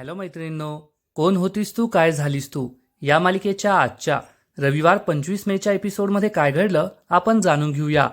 Hello मैत्रिणींनो कोण होतीस तू काय झालीस तू? या मालिकेच्या आजच्या रविवार पंचवीस मेच्या एपिसोडमध्ये काय घडलं आपण जाणून घेऊया.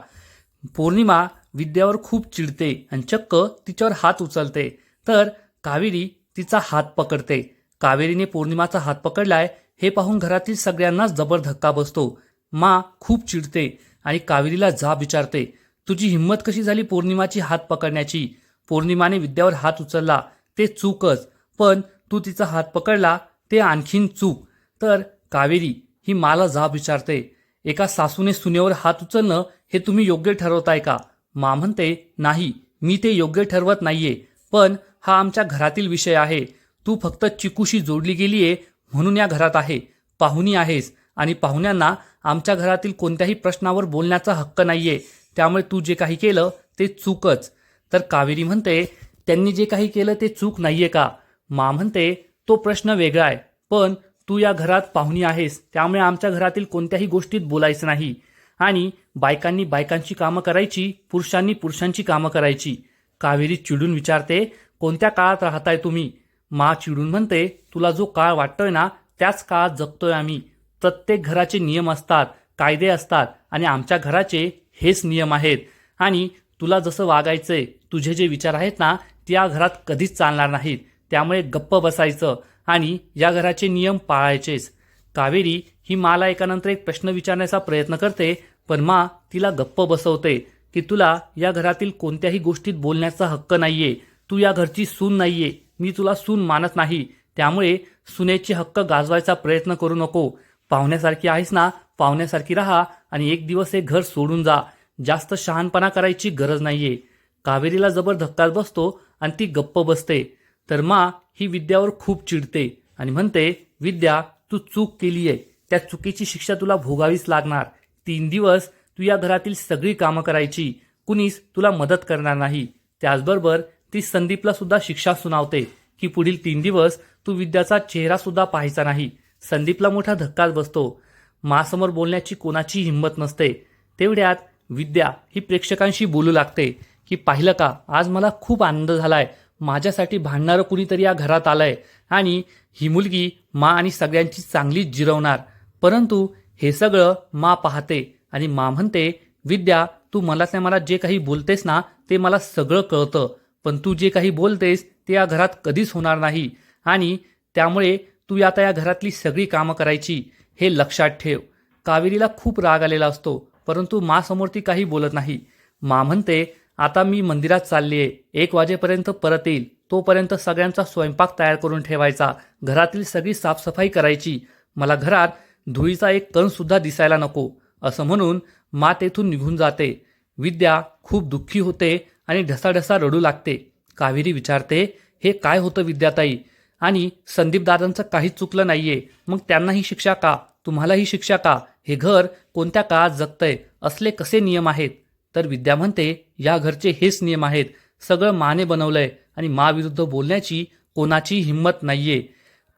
पौर्णिमा विद्यावर खूप चिडते आणि चक्क तिच्यावर हात उचलते. तर कावेरी तिचा हात पकडते. कावेरीने पौर्णिमाचा हात पकडलाय हे पाहून घरातील सगळ्यांनाच जबर धक्का बसतो. मा खूप चिडते आणि कावेरीला जाब विचारते तुझी हिंमत कशी झाली पौर्णिमाची हात पकडण्याची? पौर्णिमाने विद्यावर हात उचलला ते चूकच. पण तू तिचा हात पकडला ते आणखीन चूक तर कावेरी ही मला जाब विचारते. एका सासूने सुनेवर हात उचलणं हे तुम्ही योग्य ठरवताय का? मा म्हणते नाही मी ते योग्य ठरवत नाहीये. पण हा आमच्या घरातील विषय आहे. तू फक्त चिकूशी जोडली गेलीये म्हणून या घरात आहे. पाहुणी आहेस आणि पाहुण्यांना आमच्या घरातील कोणत्याही प्रश्नावर बोलण्याचा हक्क नाहीये. त्यामुळे तू जे काही केलं ते चूकच. तर कावेरी म्हणते त्यांनी जे काही केलं ते चूक नाहीये का? मा म्हणते तो प्रश्न वेगळा आहे पण तू या घरात पाहुणी आहेस त्यामुळे आमच्या घरातील कोणत्याही गोष्टीत बोलायचं नाही. आणि बायकांनी बायकांची कामं करायची पुरुषांनी पुरुषांची कामं करायची. कावेरी चिडून विचारते कोणत्या काळात राहताय तुम्ही? मा चिडून म्हणते तुला जो काळ वाटतोय ना त्याच काळात जगतोय आम्ही. प्रत्येक घराचे नियम असतात कायदे असतात आणि आमच्या घराचे हेच नियम आहेत. आणि तुला जसं वागायचंय तुझे जे विचार आहेत ना त्या घरात कधीच चालणार नाहीत. त्यामुळे गप्प बसायचं आणि या घराचे नियम पाळायचेच. कावेरी ही माला एकानंतर एक प्रश्न विचारण्याचा प्रयत्न करते पण मा तिला गप्प बसवते की तुला या घरातील कोणत्याही गोष्टीत बोलण्याचा हक्क नाहीये तू या घरची सून नाहीये मी तुला सून मानत नाही त्यामुळे सुनेची हक्क गाजवायचा प्रयत्न करू नको. पाहुण्यासारखी आहेस ना पाहुण्यासारखी राहा आणि एक दिवस हे घर सोडून जा. जास्त शहाणपणा करायची गरज नाहीये. कावेरीला जबर धक्काच बसतो आणि ती गप्प बसते. तर मा ही विद्यावर खूप चिडते आणि म्हणते विद्या तू चूक केली आहे. त्या चुकीची शिक्षा तुला भोगावीच लागणार. तीन दिवस तू या घरातील सगळी कामं करायची. कुणीच तुला मदत करणार नाही. त्याचबरोबर ती संदीपला सुद्धा शिक्षा सुनावते. की पुढील तीन दिवस तू विद्याचा चेहरा सुद्धा पाहायचा नाही. संदीपला मोठा धक्काच बसतो. मासमोर बोलण्याची कोणाची हिंमत नसते. तेवढ्यात विद्या ही प्रेक्षकांशी बोलू लागते की पाहिलं का आज मला खूप आनंद झालाय. माझ्यासाठी भांडणारं कुणीतरी या घरात आलंय आणि ही मुलगी मा आणि सगळ्यांची चांगलीच जिरवणार. परंतु हे सगळं मा पाहते आणि मा म्हणते विद्या तू मलाच त्या मला जे काही बोलतेस ना ते मला सगळं कळतं. पण तू जे काही बोलतेस ते या घरात कधीच होणार नाही. आणि त्यामुळे तू आता या घरातली सगळी कामं करायची. हे लक्षात ठेव. कावेरीला खूप राग आलेला असतो परंतु मासमोर ती काही बोलत नाही. मा म्हणते आता मी मंदिरात चालली आहे एक वाजेपर्यंत परत येईल. तोपर्यंत सगळ्यांचा स्वयंपाक तयार करून ठेवायचा. घरातील सगळी साफसफाई करायची. मला घरात धुळीचा एक कणसुद्धा दिसायला नको. असं म्हणून मा तेथून निघून जाते. विद्या खूप दुःखी होते आणि ढसाढसा रडू लागते. कावेरी विचारते हे काय होतं विद्याताई? आणि संदीपदादांचं काहीच चुकलं नाहीये. मग त्यांनाही शिक्षा का? तुम्हालाही शिक्षा का? हे घर कोणत्या काळात जगतंय? असले कसे नियम आहेत? तर विद्या म्हणते या घरचे हेच नियम आहेत. सगळं माने बनवलंय आणि माविरुद्ध बोलण्याची कोणाची हिंमत नाहीये.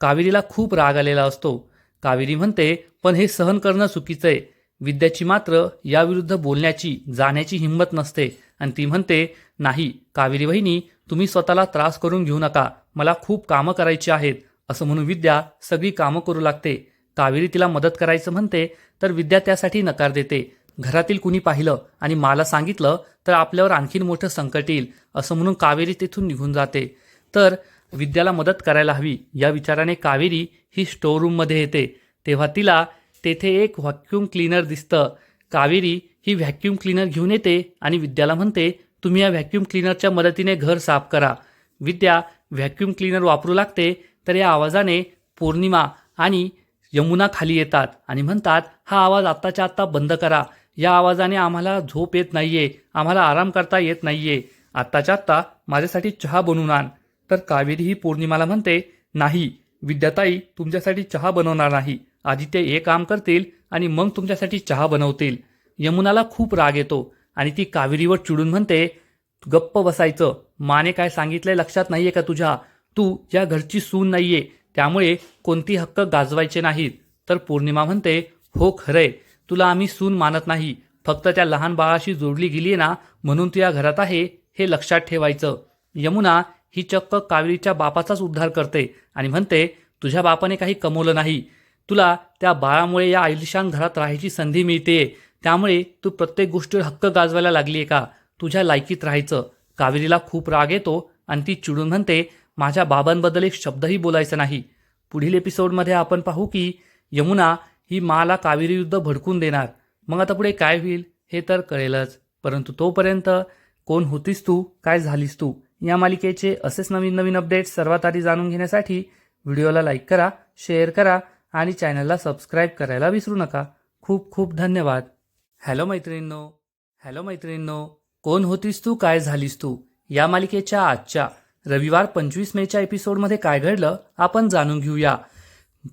कावेरीला खूप राग आलेला असतो. कावेरी म्हणते पण हे सहन करणं चुकीचं आहे विद्याची मात्र याविरुद्ध बोलण्याची जाण्याची हिंमत नसते. आणि ती म्हणते नाही कावेरी वहिनी तुम्ही स्वतःला त्रास करून घेऊ नका. मला खूप कामं करायची आहेत. असं म्हणून विद्या सगळी कामं करू लागते. कावेरी तिला मदत करायचं म्हणते तर विद्या त्यासाठी नकार देते. घरातील कुणी पाहिलं आणि मला सांगितलं तर आपल्यावर आणखीन मोठं संकट येईल असं म्हणून कावेरी तिथून निघून जाते. तर विद्याला मदत करायला हवी या विचाराने कावेरी ही स्टोअर रूममध्ये येते. तेव्हा तिला तेथे एक व्हॅक्यूम क्लीनर दिसतं. कावेरी ही व्हॅक्यूम क्लीनर घेऊन येते आणि विद्याला म्हणते तुम्ही या व्हॅक्यूम क्लीनरच्या मदतीने घर साफ करा. विद्या व्हॅक्यूम क्लीनर वापरू लागते तर या आवाजाने पौर्णिमा आणि यमुना खाली येतात आणि म्हणतात हा आवाज आत्ताच्या आत्ता बंद करा. या आवाजाने आम्हाला झोप येत नाहीये आम्हाला आराम करता येत नाहीये. आत्ताच्या आत्ता माझ्यासाठी चहा बनवून आण. तर कावेरी ही पौर्णिमाला म्हणते नाही विद्याताई तुमच्यासाठी चहा बनवणार नाही. आधी ते हे काम करतील आणि मग तुमच्यासाठी चहा बनवतील. यमुनाला खूप राग येतो आणि ती कावेरीवर चिडून म्हणते गप्प बसायचं. माने काय सांगितलंय लक्षात नाहीये का तुझ्या? तू या घरची सून नाहीये. त्यामुळे कोणती हक्क गाजवायचे नाहीत. तर पौर्णिमा म्हणते हो खरंय. तुला आम्ही सून मानत नाही. फक्त त्या लहान बाळाशी जोडली गेली ना म्हणून तू या घरात आहे हे लक्षात ठेवायचं. यमुना ही चक्क कावेरीच्या बापाचाच उद्धार करते आणि म्हणते तुझ्या बापाने काही कमवलं नाही. तुला त्या बाळामुळे या आयुष्यान घरात राहायची संधी मिळते. त्यामुळे तू प्रत्येक गोष्टीवर हक्क गाजवायला लागली आहे का? तुझ्या लायकीत राहायचं. कावेरीला खूप राग येतो आणि ती चिडून म्हणते माझ्या बाबांबद्दल एक शब्दही बोलायचा नाही. पुढील एपिसोडमध्ये आपण पाहू की यमुना ही माला कावेरीयुद्ध भडकून देणार. मग आता पुढे काय होईल हे तर कळेलच. परंतु तोपर्यंत कोण होतीस तू काय झालीस तू या मालिकेचे असेच नवीन नवीन अपडेट्स सर्वात आधी जाणून घेण्यासाठी व्हिडिओला लाईक करा शेअर करा आणि चॅनलला सबस्क्राईब करायला विसरू नका. खूप खूप धन्यवाद. हॅलो मैत्रिणींनो हॅलो मैत्रिणींनो कोण होतीस तू काय झालीस तू या मालिकेच्या आजच्या रविवार पंचवीस मेच्या एपिसोडमध्ये काय घडलं आपण जाणून घेऊया.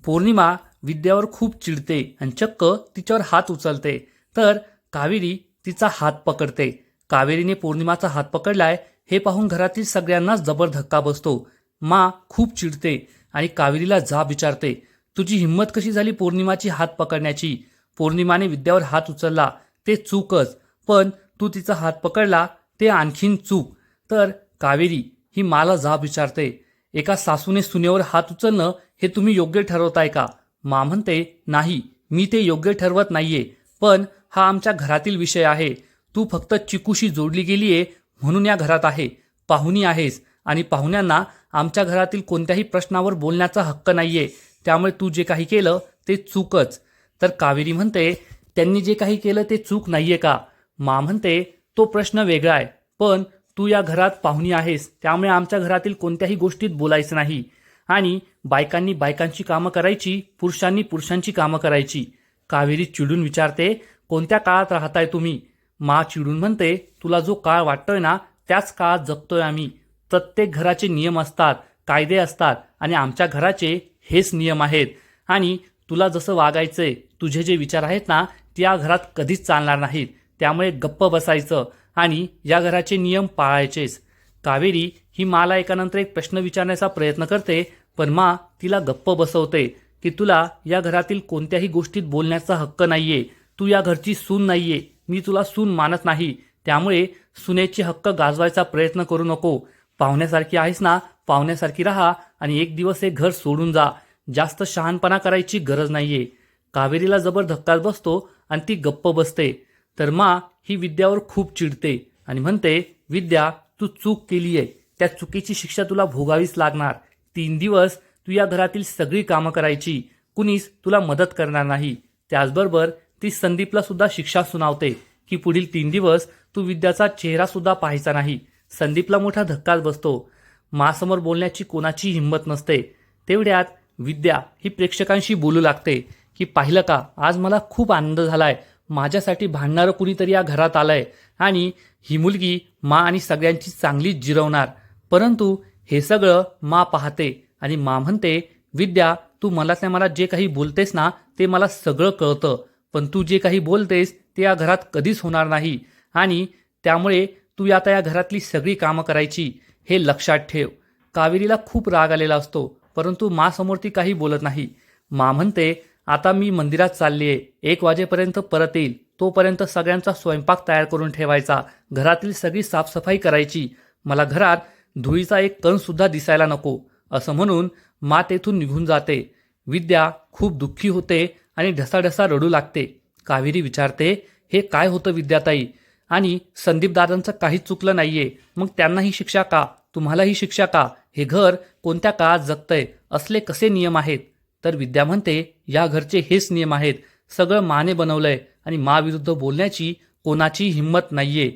पौर्णिमा विद्यावर खूप चिडते आणि चक्क तिच्यावर हात उचलते. तर कावेरी तिचा हात पकडते. कावेरीने पौर्णिमाचा हात पकडलाय हे पाहून घरातील सगळ्यांनाच जबर धक्का बसतो. मा खूप चिडते आणि कावेरीला जाब विचारते तुझी हिंमत कशी झाली पौर्णिमाची हात पकडण्याची? पौर्णिमाने विद्यावर हात उचलला ते चूकच. पण तू तिचा हात पकडला ते आणखीन चूक. तर कावेरी ही माला जाब विचारते एका सासूने सुनेवर हात उचलणं हे तुम्ही योग्य ठरवताय का? मा म्हणते नाही मी ते योग्य ठरवत नाहीये पण हा आमच्या घरातील विषय आहे. तू फक्त चिकूशी जोडली गेलीये म्हणून या घरात आहे. पाहुणी आहेस आणि पाहुण्यांना आमच्या घरातील कोणत्याही प्रश्नावर बोलण्याचा हक्क नाहीये. त्यामुळे तू जे काही केलं ते चूकच. तर कावेरी म्हणते त्यांनी जे काही केलं ते चूक नाहीये का? मा म्हणते तो प्रश्न वेगळा आहे पण तू या घरात पाहुणी आहेस. त्यामुळे आमच्या घरातील कोणत्याही गोष्टीत बोलायचं नाही. आणि बायकांनी बायकांची कामं करायची पुरुषांनी पुरुषांची कामं करायची. कावेरी चिडून विचारते कोणत्या काळात राहताय तुम्ही? मा चिडून म्हणते तुला जो काळ वाटतोय ना त्याच काळात जगतोय आम्ही. प्रत्येक घराचे नियम असतात कायदे असतात आणि आमच्या घराचे हेच नियम आहेत. आणि तुला जसं वागायचंय तुझे जे विचार आहेत ना त्या घरात कधीच चालणार नाहीत. त्यामुळे गप्प बसायचं आणि या घराचे नियम पाळायचेच. कावेरी ही माला एकानंतर एक प्रश्न विचारण्याचा प्रयत्न करते पण मा तिला गप्प बसवते की तुला या घरातील कोणत्याही गोष्टीत बोलण्याचा हक्क नाहीये. तू या घरची सून नाहीये. मी तुला सून मानत नाही. त्यामुळे सुनेची हक्क गाजवायचा प्रयत्न करू नको. पाहुण्यासारखी आहेस ना? पाहुण्यासारखी राहा आणि एक दिवस हे घर सोडून जा. जास्त शहाणपणा करायची गरज नाहीये. कावेरीला जबर धक्काच बसतो आणि ती गप्प बसते. तर मा ही विद्यावर खूप चिडते आणि म्हणते विद्या तू चूक केली आहे त्या चुकीची शिक्षा तुला भोगावीच लागणार. तीन दिवस तू या घरातील सगळी कामं करायची. कुणीच तुला मदत करणार नाही. त्याचबरोबर ती संदीपला सुद्धा शिक्षा सुनावते. की पुढील तीन दिवस तू विद्याचा चेहरा सुद्धा पाहायचा नाही. संदीपला मोठा धक्काच बसतो. मासमोर बोलण्याची कोणाची हिंमत नसते. तेवढ्यात विद्या ही प्रेक्षकांशी बोलू लागते. की पाहिलं का आज मला खूप आनंद झालाय. माझ्यासाठी भांडणारं कुणीतरी या घरात आलंय. आणि ही मुलगी मा आणि सगळ्यांची चांगलीच जिरवणार. परंतु हे सगळं मा पाहते आणि मा म्हणते विद्या तू मला त्या मला जे काही बोलतेस ना ते मला सगळं कळतं. पण तू जे काही बोलतेस ते या घरात कधीच होणार नाही. आणि त्यामुळे तू आता या घरातली सगळी कामं करायची हे लक्षात ठेव. कावेरीला खूप राग आलेला असतो परंतु मासमोर ती काही बोलत नाही. मा म्हणते आता मी मंदिरात चालली आहे एक वाजेपर्यंत परत येईल. तोपर्यंत सगळ्यांचा स्वयंपाक तयार करून ठेवायचा. घरातील सगळी साफसफाई करायची. मला घरात धुळीचा एक कणसुद्धा दिसायला नको असं म्हणून मा तेथून निघून जाते. विद्या खूप दुःखी होते आणि ढसाढसा रडू लागते. कावेरी विचारते हे काय होतं विद्याताई? आणि संदीपदादांचं काहीच चुकलं नाहीये मग त्यांनाही शिक्षा का? तुम्हालाही शिक्षा का? हे घर कोणत्या काळात जगतंय? असले कसे नियम आहेत? तर विद्या म्हणते या घरचे हेच नियम आहेत. सगळं माने बनवलंय आणि माविरुद्ध बोलण्याची कोणाची हिंमत नाहीये.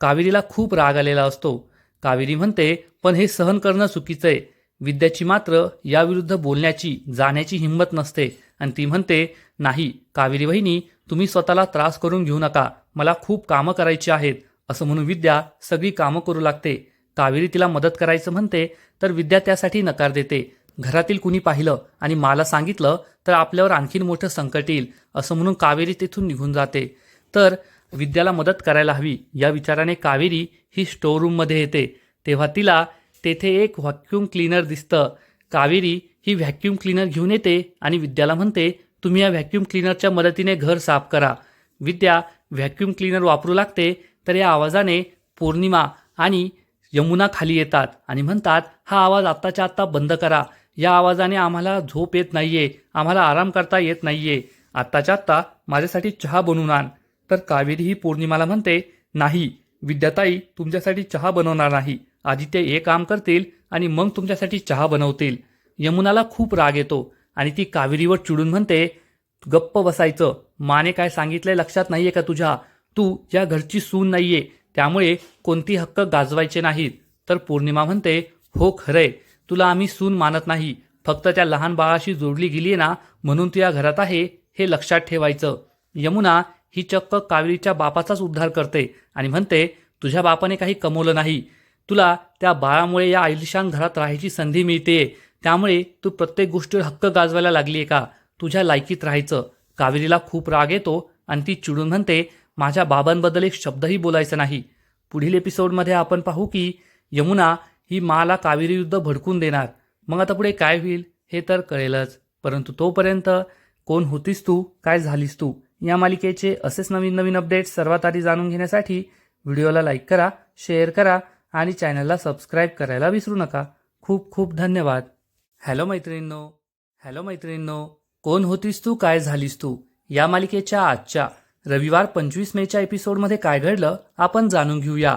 कावेरीला खूप राग आलेला असतो. कावेरी म्हणते पण हे सहन करणं चुकीचं आहे. विद्याची मात्र याविरुद्ध बोलण्याची जाण्याची हिंमत नसते. आणि ती म्हणते नाही कावेरी वहिनी तुम्ही स्वतःला त्रास करून घेऊ नका. मला खूप कामं करायची आहेत. असं म्हणून विद्या सगळी कामं करू लागते. कावेरी तिला मदत करायचं म्हणते तर विद्या त्यासाठी नकार देते. घरातील कुणी पाहिलं आणि मला सांगितलं तर आपल्यावर आणखीन मोठं संकट येईल असं म्हणून कावेरी तिथून निघून जाते. तर विद्याला मदत करायला हवी या विचाराने कावेरी ही स्टोर रूममध्ये येते. तेव्हा तिला तेथे एक व्हॅक्यूम क्लीनर दिसतं. कावेरी ही व्हॅक्यूम क्लीनर घेऊन येते आणि विद्याला म्हणते तुम्ही या व्हॅक्यूम क्लीनरच्या मदतीने घर साफ करा. विद्या व्हॅक्यूम क्लीनर वापरू लागते तर या आवाजाने पौर्णिमा आणि यमुना खाली येतात आणि म्हणतात हा आवाज आत्ताच्या आत्ता बंद करा. या आवाजाने आम्हाला झोप येत नाहीये आम्हाला आराम करता येत नाहीये. आत्ताच्या आत्ता माझ्यासाठी चहा बनवून आण. तर कावेरी ही पौर्णिमाला म्हणते नाही विद्याताई तुमच्यासाठी चहा बनवणार नाही. आधी ते हे काम करतील आणि मग तुमच्यासाठी चहा बनवतील. यमुनाला खूप राग येतो आणि ती कावेरीवर चिडून म्हणते गप्प बसायचं. माने काय सांगितलंय लक्षात नाहीये का तुझ्या? तू या घरची सून नाहीये. त्यामुळे कोणती हक्क गाजवायचे नाहीत. तर पौर्णिमा म्हणते हो खरंय. तुला आम्ही सून मानत नाही. फक्त त्या लहान बाळाशी जोडली गेली ना म्हणून तू या घरात आहे हे लक्षात ठेवायचं. यमुना ही चक्क कावेरीच्या बापाचाच उद्धार करते आणि म्हणते तुझ्या बापाने काही कमवलं नाही. तुला त्या बाळामुळे या आयुष्यान घरात राहायची संधी मिळते. त्यामुळे तू प्रत्येक गोष्टीवर हक्क गाजवायला लागली आहे का? तुझ्या लायकीत राहायचं. कावेरीला खूप राग येतो आणि ती चिडून म्हणते माझ्या बाबांबद्दल एक शब्दही बोलायचा नाही. पुढील एपिसोडमध्ये आपण पाहू की यमुना ही माला कावेरी युद्ध भडकून देणार. मग आता पुढे काय होईल हे तर कळेलच. परंतु तोपर्यंत कोण होतीस तू? काय झालीस तू? या मालिकेचे असेच नवीन नवीन अपडेट्स सर्वात आधी जाणून घेण्यासाठी व्हिडिओला लाईक करा शेअर करा आणि चॅनलला सबस्क्राईब करायला विसरू नका. खूप खूप धन्यवाद. हॅलो मैत्रिणींनो हॅलो मैत्रिणींनो कोण होतीस तू काय झालीस तू? या मालिकेच्या आजच्या रविवार पंचवीस मेच्या एपिसोडमध्ये काय घडलं आपण जाणून घेऊया.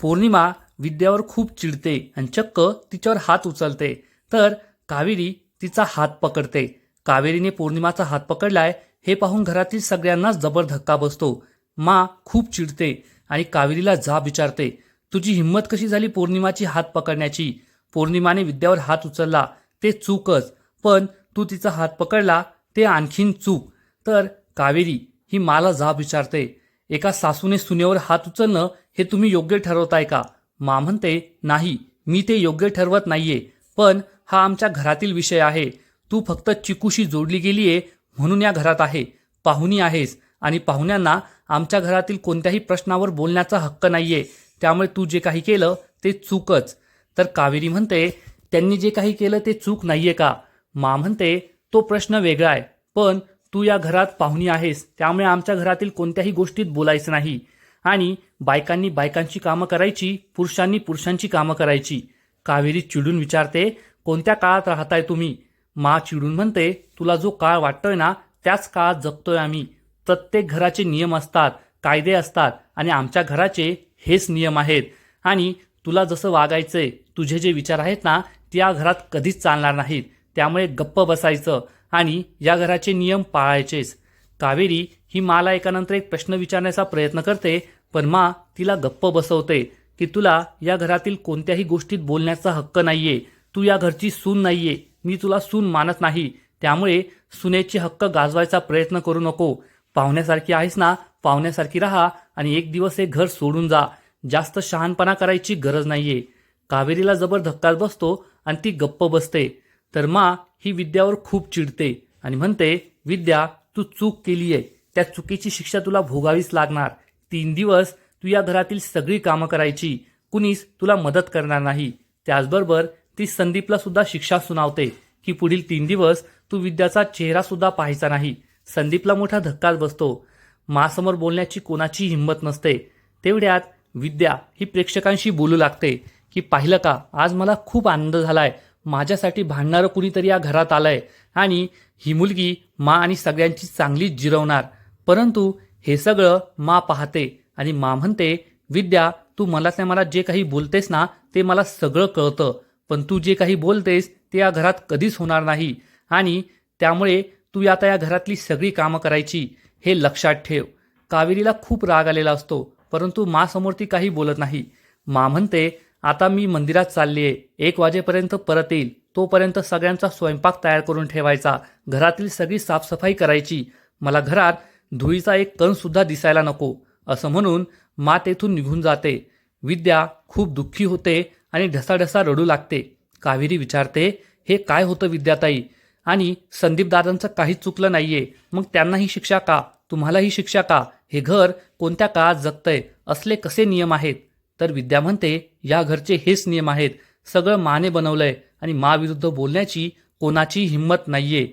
पौर्णिमा विद्यावर खूप चिडते आणि चक्क तिच्यावर हात उचलते. तर कावेरी तिचा हात पकडते. कावेरीने पौर्णिमाचा हात पकडलाय हे पाहून घरातील सगळ्यांनाच जबर धक्का बसतो. मा खूप चिडते आणि कावेरीला जाब विचारते तुझी हिंमत कशी झाली पौर्णिमाची हात पकडण्याची? पौर्णिमाने विद्यावर हात उचलला ते चूकच. पण तू तिचा हात पकडला ते आणखीन चूक. तर कावेरी ही माला जाब विचारते एका सासूने सुनेवर हात उचलणं हे तुम्ही योग्य ठरवताय का? मा म्हणते नाही मी ते योग्य ठरवत नाहीये. पण हा आमच्या घरातील विषय आहे. तू फक्त चिकूशी जोडली गेलीये म्हणून या घरात आहे. पाहुणी आहेस आणि पाहुण्यांना आमच्या घरातील कोणत्याही प्रश्नावर बोलण्याचा हक्क नाही आहे त्यामुळे तू जे काही केलं ते चूकच. तर कावेरी म्हणते त्यांनी जे काही केलं ते चूक नाही आहे का? मा म्हणते तो प्रश्न वेगळा आहे. पण तू या घरात पाहुणी आहेस त्यामुळे आमच्या घरातील कोणत्याही गोष्टीत बोलायचं नाही. आणि बायकांनी बायकांची कामं करायची पुरुषांनी पुरुषांची कामं करायची. कावेरी चिडून विचारते कोणत्या काळात राहताय तुम्ही? मा चिडून म्हणते तुला जो काळ वाटतोय ना त्याच काळात जगतोय आम्ही. प्रत्येक घराचे नियम असतात कायदे असतात आणि आमच्या घराचे हेच नियम आहेत. आणि तुला जसं वागायचंय तुझे जे विचार आहेत ना ते या घरात कधीच चालणार नाहीत. त्यामुळे गप्प बसायचं आणि या घराचे नियम पाळायचेच. कावेरी ही माला एकानंतर एक प्रश्न विचारण्याचा प्रयत्न करते पण मा तिला गप्प बसवते की तुला या घरातील कोणत्याही गोष्टीत बोलण्याचा हक्क नाहीये. तू या घरची सून नाहीये. मी तुला सून मानत नाही. त्यामुळे सुनेचे हक्क गाजवायचा प्रयत्न करू नको. पाहुण्यासारखी आहेस ना? पाहुण्यासारखी राहा आणि एक दिवस हे घर सोडून जा. जास्त शहाणपणा करायची गरज नाहीये. कावेरीला जबर धक्काच बसतो आणि ती गप्प बसते. तर मा ही विद्यावर खूप चिडते आणि म्हणते विद्या तू चूक केली आहे त्या चुकीची शिक्षा तुला भोगावीच लागणार. तीन दिवस तू या घरातील सगळी कामं करायची. कुणीच तुला मदत करणार नाही. त्याचबरोबर ती संदीपला सुद्धा शिक्षा सुनावते की पुढील तीन दिवस तू विद्याचा चेहरा सुद्धा पाहायचा नाही. संदीपला मोठा धक्काच बसतो. मासमोर बोलण्याची कोणाची हिंमत नसते. तेवढ्यात विद्या ही प्रेक्षकांशी बोलू लागते की पाहिलं का आज मला खूप आनंद झालाय. माझ्यासाठी भांडणारं कुणीतरी या घरात आलंय. आणि ही मुलगी मा आणि सगळ्यांची चांगलीच जिरवणार. परंतु हे सगळं मा पाहते आणि मा म्हणते विद्या तू मलाच मला जे काही बोलतेस ना ते मला सगळं कळतं. पण तू जे काही बोलतेस ते या घरात कधीच होणार नाही. आणि त्यामुळे तू आता या घरातली सगळी कामं करायची हे लक्षात ठेव. कावेरीला खूप राग आलेला असतो परंतु मासमोर ती काही बोलत नाही. मा म्हणते आता मी मंदिरात चालली आहे एक वाजेपर्यंत परत येईल. तोपर्यंत सगळ्यांचा स्वयंपाक तयार करून ठेवायचा. घरातील सगळी साफसफाई करायची. मला घरात धुळीचा एक कणसुद्धा दिसायला नको. असं म्हणून मा तेथून निघून जाते. विद्या खूप दुःखी होते आणि ढसाढसा रडू लागते. कावेरी विचारते हे काय होतं विद्याताई? आणि संदीपदादांचं काहीच चुकलं नाहीये. मग त्यांनाही शिक्षा का? तुम्हालाही शिक्षा का? हे घर कोणत्या काळात जगतंय? असले कसे नियम आहेत? तर विद्या म्हणते या घरचे हेच नियम आहेत. सगळं माने बनवलंय आणि माविरुद्ध बोलण्याची कोणाची हिंमत नाहीये.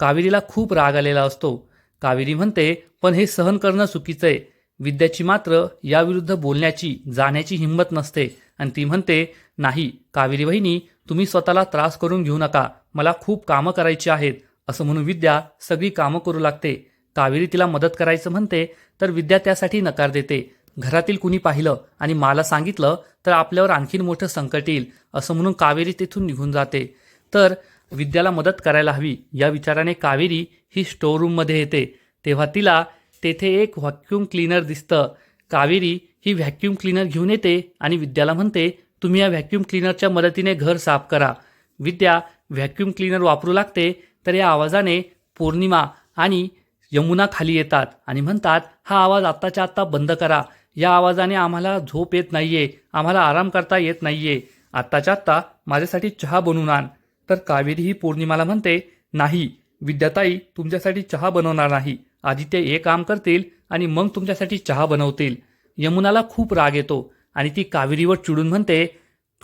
कावेरीला खूप राग आलेला असतो. कावेरी म्हणते पण हे सहन करणं चुकीचं आहे विद्याची मात्र याविरुद्ध बोलण्याची जाण्याची हिंमत नसते. आणि ती म्हणते नाही कावेरी वहिनी तुम्ही स्वतःला त्रास करून घेऊ नका. मला खूप कामं करायची आहेत. असं म्हणून विद्या सगळी कामं करू लागते. कावेरी तिला मदत करायचं म्हणते तर विद्या त्यासाठी नकार देते. घरातील कुणी पाहिलं आणि मला सांगितलं तर आपल्यावर आणखीन मोठं संकट येईल असं म्हणून कावेरी तिथून निघून जाते. तर विद्याला मदत करायला हवी. या विचाराने कावेरी ही स्टोर रूममध्ये येते. तेव्हा तिला तेथे एक व्हॅक्यूम क्लीनर दिसतं. कावेरी ही व्हॅक्यूम क्लीनर घेऊन येते आणि विद्याला म्हणते तुम्ही या व्हॅक्यूम क्लीनरच्या मदतीने घर साफ करा. विद्या व्हॅक्यूम क्लीनर वापरू लागते तर या आवाजाने पौर्णिमा आणि यमुना खाली येतात आणि म्हणतात हा आवाज आत्ताच्या आत्ता बंद करा. या आवाजाने आम्हाला झोप येत नाही आहे आम्हाला आराम करता येत नाही आहे आत्ताच्या आत्ता माझ्यासाठी चहा बनवून आण. तर कावेरी ही पौर्णिमाला म्हणते नाही. विद्याताई तुमच्यासाठी चहा बनवणार नाही. आधी ते हे काम करतील आणि मग तुमच्यासाठी चहा बनवतील. यमुनाला खूप राग येतो आणि ती कावेरीवर चिडून म्हणते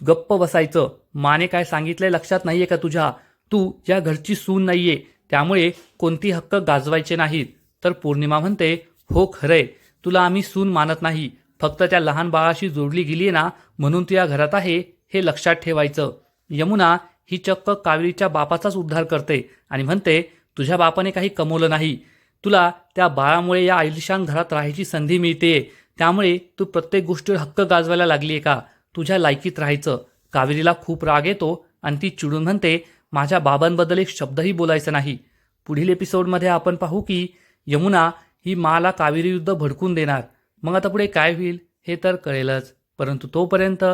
गप्प बसायचं. माने काय सांगितलंय लक्षात नाहीये का तुझ्या? तू या घरची सून नाहीये. त्यामुळे कोणती हक्क गाजवायचे नाहीत. तर पौर्णिमा म्हणते हो खरंय. तुला आम्ही सून मानत नाही. फक्त त्या लहान बाळाशी जोडली गेली ना म्हणून तू या घरात आहे हे लक्षात ठेवायचं. यमुना ही चक्क कावेरीच्या बापाचाच उद्धार करते आणि म्हणते तुझ्या बापाने काही कमवलं नाही. तुला त्या बाळामुळे या आयुष्यान घरात राहायची संधी मिळते. त्यामुळे तू प्रत्येक गोष्टीवर हक्क गाजवायला लागली आहे का? तुझ्या लायकीत राहायचं. कावेरीला खूप राग येतो आणि ती चिडून म्हणते माझ्या बाबांबद्दल एक शब्दही बोलायचा नाही. पुढील एपिसोडमध्ये आपण पाहू की यमुना ही माला कावेरी युद्ध भडकून देणार. मग आता पुढे काय होईल हे तर कळेलच. परंतु तोपर्यंत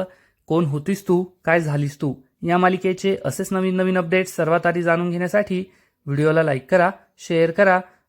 कोण होतीस तू? काय झालीस तू? या मालिकेचे असेच नवीन नवीन अपडेट्स सर्वात आधी जाणून घेण्यासाठी व्हिडिओला लाईक करा शेअर करा